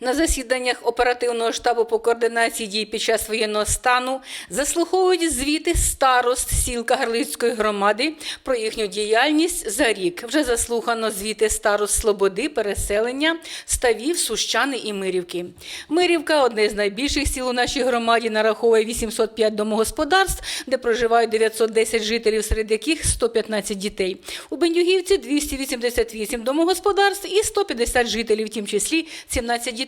На засіданнях оперативного штабу по координації дій під час воєнного стану заслуховують звіти старост сіл Кагарлицької громади про їхню діяльність за рік. Вже заслухано звіти старост Слободи, переселення, ставів, Сущани і Мирівки. Мирівка одне з найбільших сіл у нашій громаді, нараховує 805 домогосподарств, де проживають 910 жителів, серед яких 115 дітей. У Бендюгівці 288 домогосподарств і 150 жителів, в тім числі 17 дітей.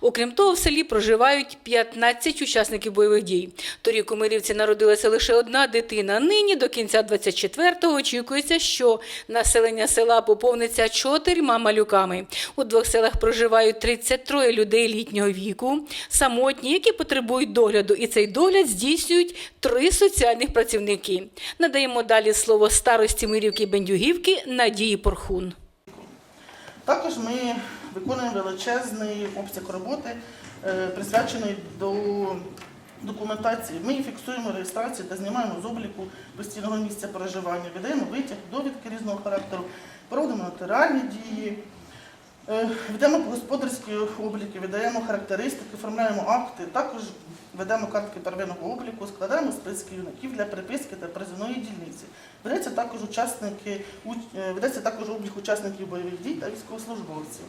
Окрім того, в селі проживають 15 учасників бойових дій. Торік у Мирівці народилася лише одна дитина. Нині до кінця 24-го очікується, що населення села поповниться чотирма малюками. У двох селах проживають 33 людей літнього віку, самотні, які потребують догляду, і цей догляд здійснюють три соціальних працівники. Надаємо далі слово старості Мирівки Бендюгівки Надії Порхун. Також ми виконуємо величезний обсяг роботи, е, присвячений до документації. Ми фіксуємо реєстрацію та знімаємо з обліку постійного місця проживання, видаємо витяг, довідки різного характеру, проводимо нотаріальні дії, ведемо господарські обліки, видаємо характеристики, оформляємо акти, також ведемо картки первинного обліку, складаємо списки юнаків для приписки та призовної дільниці. Ведеться також учасники, е, ведеться також облік учасників бойових дій та військовослужбовців.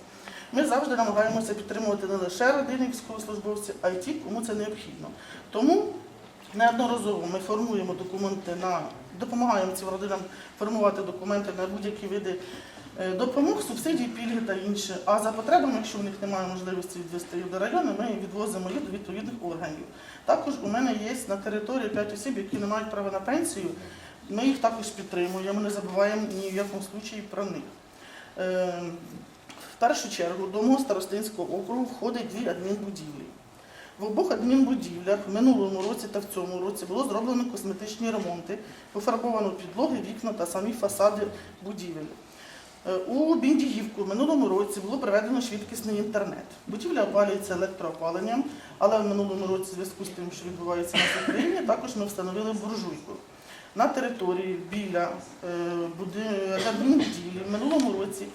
Ми завжди намагаємося підтримувати не лише родини військовослужбовців, а й ті, кому це необхідно. Тому неодноразово ми формуємо документи на допомагаємо цим родинам формувати документи на будь-які види е, допомог, субсидій, пільги та інше. А за потребами, якщо в них немає можливості відвести їх до району, ми відвозимо їх до відповідних органів. Також у мене є на території 5 осіб, які не мають права на пенсію. Ми їх також підтримуємо, не забуваємо ні в якому случаї про них. Е, В першу чергу до мого старостинського округу входить дві адмінбудівлі. В обох адмінбудівлях в минулому році та в цьому році було зроблено косметичні ремонти, пофарбовано підлоги, вікна та самі фасади будівель. Е, У Біндігівку в минулому році було проведено швидкісний інтернет. Будівля опалюється електроопаленням, але в минулому році, в зв'язку з тим, що відбувається на Україні, також ми встановили буржуйку. На території біля е, в минулому році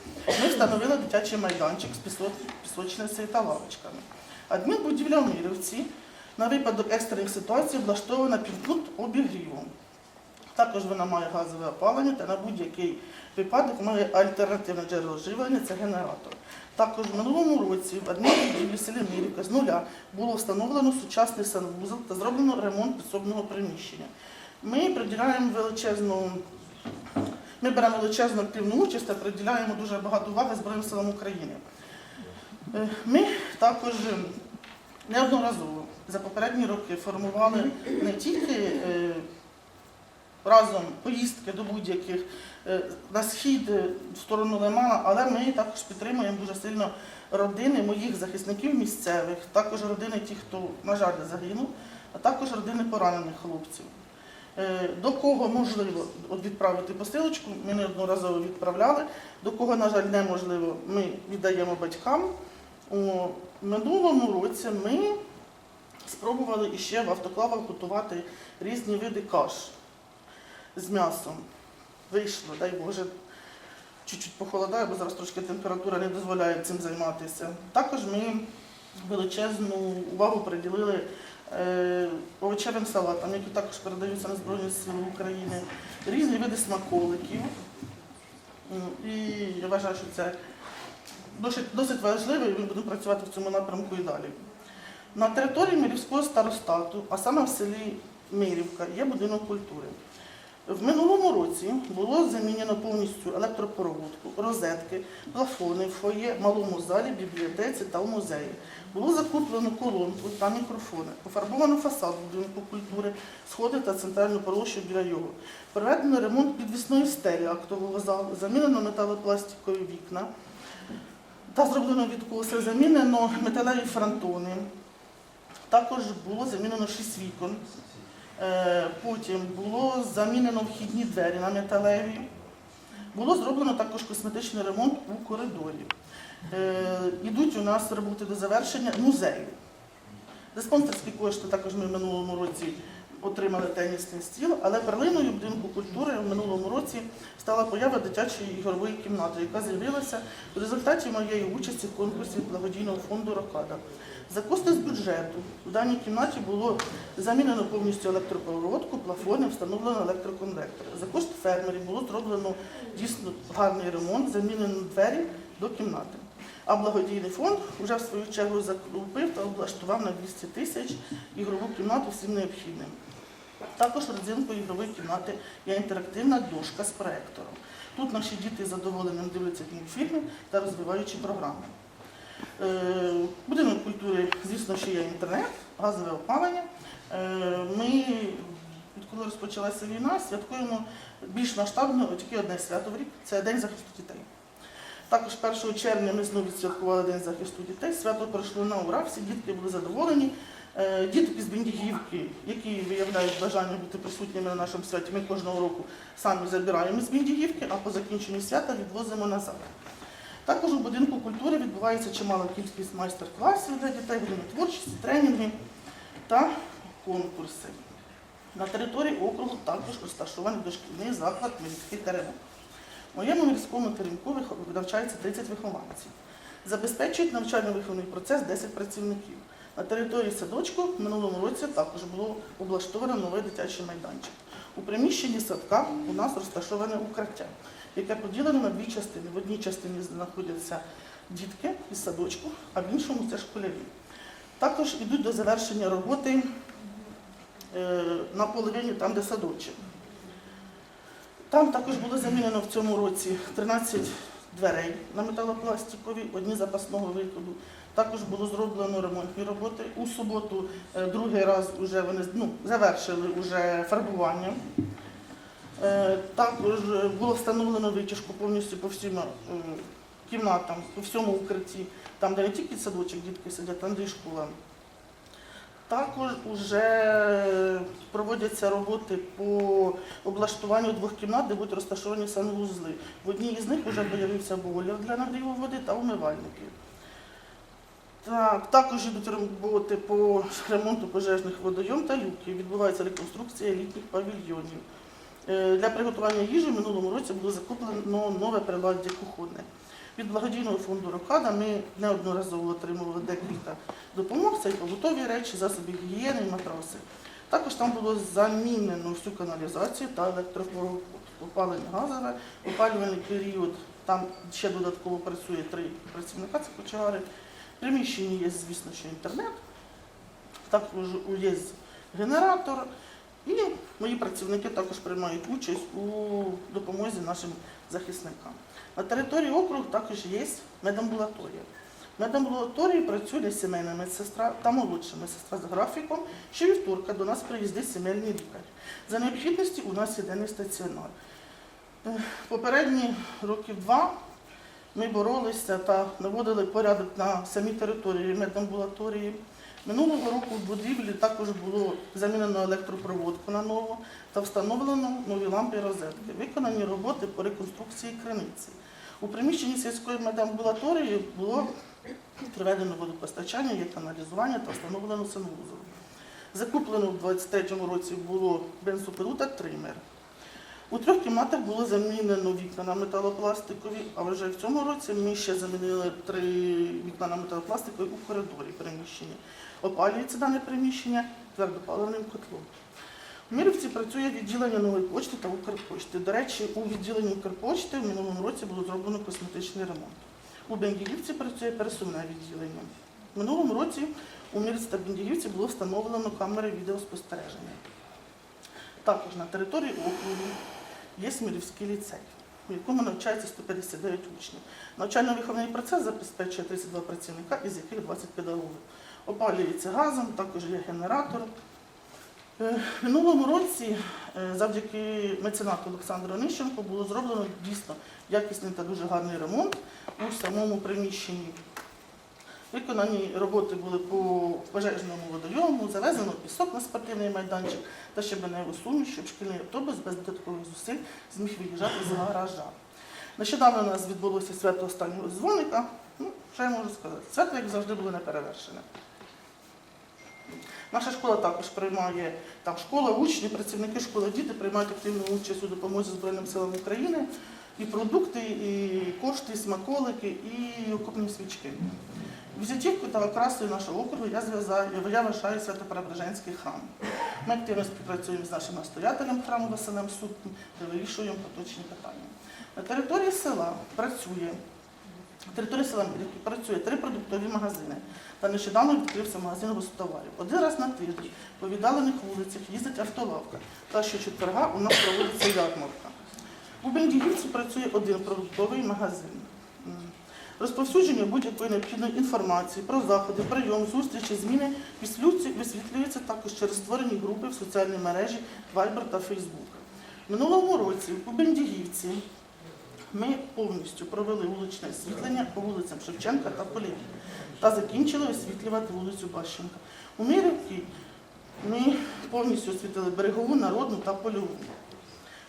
ми встановили дитячий майданчик з пісочницею та лавочками. Адмінбудівля в Мирівці на випадок екстрених ситуацій облаштована під пункт обігріву. Також вона має газове опалення та на будь-який випадок має альтернативне джерело живлення це генератор. Також в минулому році в адмінбудівлі селі Мирівка з нуля було встановлено сучасний санвузол та зроблено ремонт підсобного приміщення. Ми приділяємо величезну, ми беремо величезну активну участь та приділяємо дуже багато уваги Збройним силам України. Е, Ми також неодноразово за попередні роки формували не тільки е, разом поїздки до будь-яких е, на схід е, в сторону Лимана, але ми також підтримуємо дуже сильно родини моїх захисників місцевих, також родини тих, хто, на жаль, загинув, а також родини поранених хлопців. Е, До кого можливо відправити посилочку, ми неодноразово відправляли. До кого, на жаль, неможливо, ми віддаємо батькам. У минулому році ми спробували іще в автоклавах готувати різні види каш з м'ясом. Вийшло, дай Боже, чуть-чуть похолодає, бо зараз трошки температура не дозволяє цим займатися. Також ми величезну увагу приділили е, овочевим салатам, які також передаються на Збройні Сили України, різні види смаколиків. І я вважаю, що це досить, важливо, і ми будемо працювати в цьому напрямку і далі. На території Мирівського старостату, а саме в селі Мирівка, є будинок культури. В минулому році було замінено повністю електропроводку, розетки, плафони фоє, малому залі, бібліотеці та в музеї. Було закуплено колонку та мікрофони, пофарбовано фасад будинку культури, сходи та центральну площу біля його. Проведено ремонт підвісної стелі актового залу, замінено металопластикові вікна та зроблено відкоси, замінено металеві фронтони. Також було замінено 6 вікон. Е, Потім було замінено вхідні двері на металеві. Було зроблено також косметичний ремонт у коридорі. Йдуть у нас роботи до завершення музею. За спонсорські кошти також ми в минулому році отримали тенісний стіл, але перлиною будинку культури в минулому році стала поява дитячої ігрової кімнати, яка з'явилася в результаті моєї участі в конкурсі благодійного фонду Рокада. За кошти з бюджету в даній кімнаті було замінено повністю електропроводку, плафони, встановлено електроконвектори. За кошти фермерів було зроблено дійсно гарний ремонт, замінено двері до кімнати. А благодійний фонд вже в свою чергу закупив та облаштував на 200 тисяч ігрову кімнату всім необхідним. Також родзинкою ігрової кімнати є інтерактивна дошка з проектором. Тут наші діти з задоволенням дивляться мультфільми та розвиваючі програми. Е, Будинок культури, звісно, ще є інтернет, газове опалення. Е, Ми, відколи розпочалася війна, святкуємо більш масштабно тільки одне свято в рік це День захисту дітей. Також 1 червня ми знову відсвяткували День захисту дітей. Свято пройшло на ура, всі дітки були задоволені. Е, Дітки з Бендігівки, які виявляють бажання бути присутніми на нашому святі, ми кожного року самі забираємо з Бендігівки, а по закінченню свята відвозимо назад. Також у будинку культури відбувається чимала кількість майстер-класів для дітей, творчості, тренінги та конкурси. На території округу також розташований дошкільний заклад Міський теремок. В моєму міському теремку навчається 30 вихованців. Забезпечують навчально-виховний процес 10 працівників. На території садочку в минулому році також було облаштовано новий дитячий майданчик. У приміщенні садка у нас розташоване укриття, яке поділено на дві частини. В одній частині знаходяться дітки із садочку, а в іншому це школярі. Також йдуть до завершення роботи е, на половині там, де садочок. Там також було замінено в цьому році 13 дверей на металопластикові, одні запасного виходу. Також було зроблено ремонтні роботи. У суботу е, другий раз вже вони ну, завершили вже фарбування. Е, Також е, було встановлено витяжку повністю по всім кімнатам, по всьому укритті, там, де не тільки садочок дітки сидять, там де і школа. Також вже проводяться роботи по облаштуванню двох кімнат, де будуть розташовані санвузли. В одній із них вже з'явився бойлер для нагріву води та умивальники. Так, також йдуть роботи по ремонту пожежних водойом та люків. Відбувається реконструкція літніх павільйонів. Е, Для приготування їжі в минулому році було закуплено нове приладдя кухонне. Від благодійного фонду Рокада ми неодноразово отримували декілька допомог, це і побутові речі, засоби гігієни і матраси. Також там було замінено всю каналізацію та електропровод, опалення газове, опалювальний період. Там ще додатково працює три працівника, це кочегари. В приміщенні є, звісно, що інтернет, також є генератор. І мої працівники також приймають участь у допомозі нашим захисникам. На території округу також є медамбулаторія. В медамбулаторії працює сімейна медсестра та молодша медсестра з графіком. Щовівторка до нас приїздить сімейний лікар. За необхідності у нас є денний стаціонар. Е, Попередні років два ми боролися та наводили порядок на самій території медамбулаторії. Минулого року в будівлі також було замінено електропроводку на нову та встановлено нові лампи і розетки. Виконані роботи по реконструкції криниці. У приміщенні сільської медамбулаторії було проведено водопостачання, є каналізування та встановлено санвузол. Закуплено в 2023 році було бензопилу та тример. У трьох кімнатах було замінено вікна на металопластикові, а вже в цьому році ми ще замінили три вікна на металопластикові у коридорі приміщення. Опалюється дане приміщення твердопаливним котлом. У Мірівці працює відділення нової почти та Укрпочти. До речі, у відділенні Укрпочти в минулому році було зроблено косметичний ремонт. У Бендігівці працює пересувне відділення. В минулому році у Мірці та Бендігівці було встановлено камери відеоспостереження. Також на території округу є Смірівський ліцей, у якому навчається 159 учнів. Навчально-виховний процес забезпечує 32 працівника, із яких 20 педагогів. Опалюється газом, також є генератор. Е, В минулому році, е, завдяки меценату Олександру Онищенку, було зроблено дійсно якісний та дуже гарний ремонт у самому приміщенні. Виконані роботи були по пожежному водойому, завезено пісок на спортивний майданчик та щебеневу суміш, щоб шкільний автобус без додаткових зусиль зміг виїжджати з гаража. Нещодавно у нас відбулося свято останнього дзвоника. Ну, що я можу сказати? Свято, як завжди, було неперевершене. Наша школа також приймає там школа, учні, працівники школи, діти приймають активну участь у допомозі Збройним силам України. І продукти, і кошти, і смаколики, і окупні свічки. Візитівку та окрасою нашого округу я зв'язаю, я вважаю Свято-Преображенський храм. Ми активно співпрацюємо з нашим настоятелем храму Василем Сутним, де вирішуємо поточні питання. На території села працює на території села працює три продуктові магазини. Та нещодавно відкрився магазин гостоварів. Один раз на тиждень по віддалених вулицях їздить автолавка. Та щочетверга у нас проводиться ярмарка. У Бендігівці працює один продуктовий магазин. Розповсюдження будь-якої необхідної інформації про заходи, прийом, зустрічі, зміни висвітлюється також через створені групи в соціальній мережі Viber та Facebook. Минулому році у Бендігівці ми повністю провели вуличне освітлення по вулицям Шевченка та Полєві та закінчили освітлювати вулицю Бащенка. У Мирівці ми повністю освітлили берегову, народну та польову.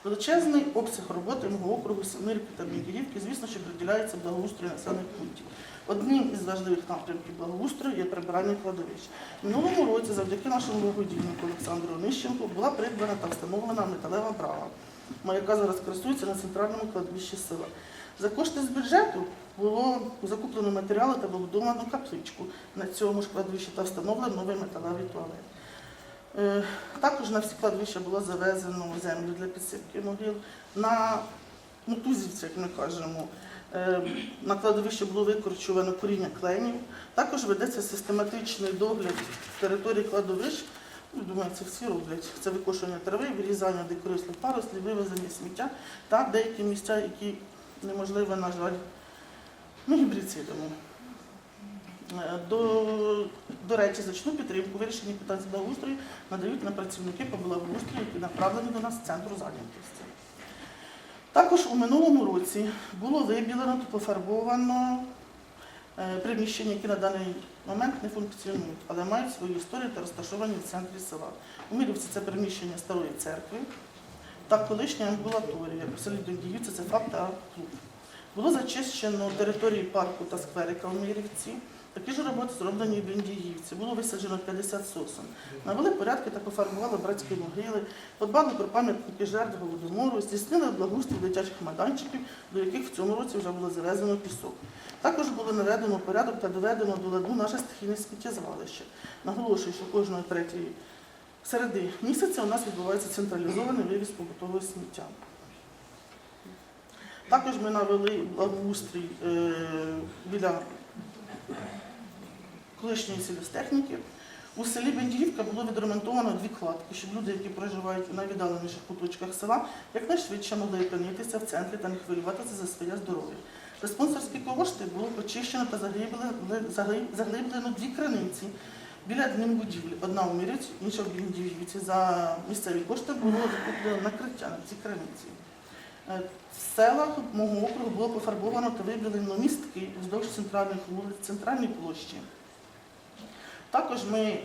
Величезний обсяг роботи мого округу Семирки та Бігірівки, звісно, що приділяється благоустрою населених пунктів. Одним із важливих напрямків благоустрою є прибирання кладовищ. В минулому році, завдяки нашому благодійнику Олександру Онищенку, була придбана та встановлена металева брава, яка зараз користується на центральному кладовищі села. За кошти з бюджету було закуплено матеріали та побудовано капличку на цьому ж кладовищі та встановлено новий металевий туалет. Е, Також на всі кладовища було завезено землю для підсипки могил. На мотузівці, як ми кажемо, е, на кладовищі було викорчувано коріння кленів. Також ведеться систематичний догляд території кладовищ. Ну, Думаю, це всі роблять. Це викошення трави, вирізання дикорослих парослів, вивезення сміття та деякі місця, які неможливо, на жаль, ну, гібрицидами. Е, До, до речі, значну підтримку вирішення питань благоустрою надають на працівники по благоустрою, які направлені до нас з центру зайнятості. Також у минулому році було вибілено та пофарбовано е, приміщення, які на даний момент не функціонують, але мають свою історію та розташовані в центрі села. У Мирівці це приміщення старої церкви та колишня амбулаторія. У селі Дондіївці це факт та клуб. Було зачищено території парку та скверика у Мирівці. Такі ж роботи зроблені в Бендіївці. Було висаджено 50 сосен. Навели порядки та пофарбували братські могили, подбали про пам'ятники жертв голодомору, здійснили благоустрій дитячих майданчиків, до яких в цьому році вже було завезено пісок. Також було наведено порядок та доведено до ладу наше стихійне сміттєзвалище. Наголошую, що кожної третьої середи місяця у нас відбувається централізований вивіз побутового сміття. Також ми навели благоустрій е, біля колишньої сільгостехніки. У селі Бендіївка було відремонтовано дві кладки, щоб люди, які проживають у найвіддаленіших куточках села, якнайшвидше могли опинитися в центрі та не хвилюватися за своє здоров'я. За спонсорські кошти було почищено та заглиблено, дві криниці біля адмінбудівлі. Одна у Мірівці, інша в Бендіївці. За місцеві кошти було закуплено накриття на ці криниці. Е, В селах мого округу було пофарбовано та вибілено містки вздовж центральних вулиць, центральній площі. Також ми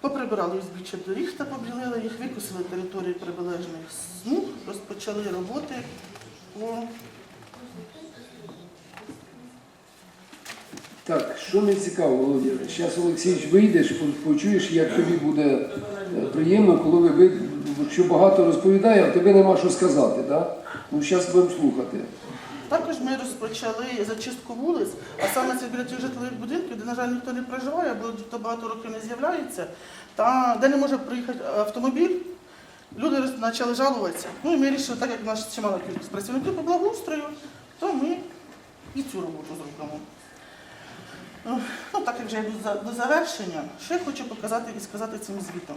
поприбирали узбіччя доріг та побілили їх, викосили території прибережних смуг, розпочали роботи по Так, що не цікаво, Володя, зараз Олексійович вийдеш, почуєш, як тобі буде е, приємно, коли ви, що багато розповідає, а тебе нема що сказати, так? Ну, зараз будемо слухати. Також ми розпочали зачистку вулиць, а саме це біля тих житлових будинків, де, на жаль, ніхто не проживає, або ніхто багато років не з'являється, та де не може проїхати автомобіль. Люди почали жалуватися. Ну і ми вирішили, так як нас чимала кількість працівників по благоустрою, то ми і цю роботу зробимо. Ну, так як вже йду до завершення, що я хочу показати і сказати цим звітом.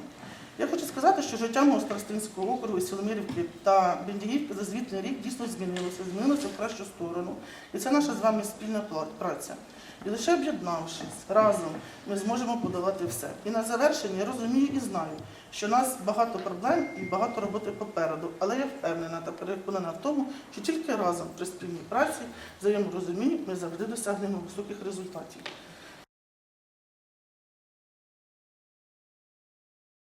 Я хочу сказати, що життя мого Старостинського округу, Сіломірівки та Бендіївки за звітний рік дійсно змінилося, змінилося в кращу сторону. І це наша з вами спільна праця. І лише об'єднавшись разом, ми зможемо подолати все. І на завершення я розумію і знаю, що у нас багато проблем і багато роботи попереду. Але я впевнена та переконана в тому, що тільки разом при спільній праці, взаєморозумінні ми завжди досягнемо високих результатів.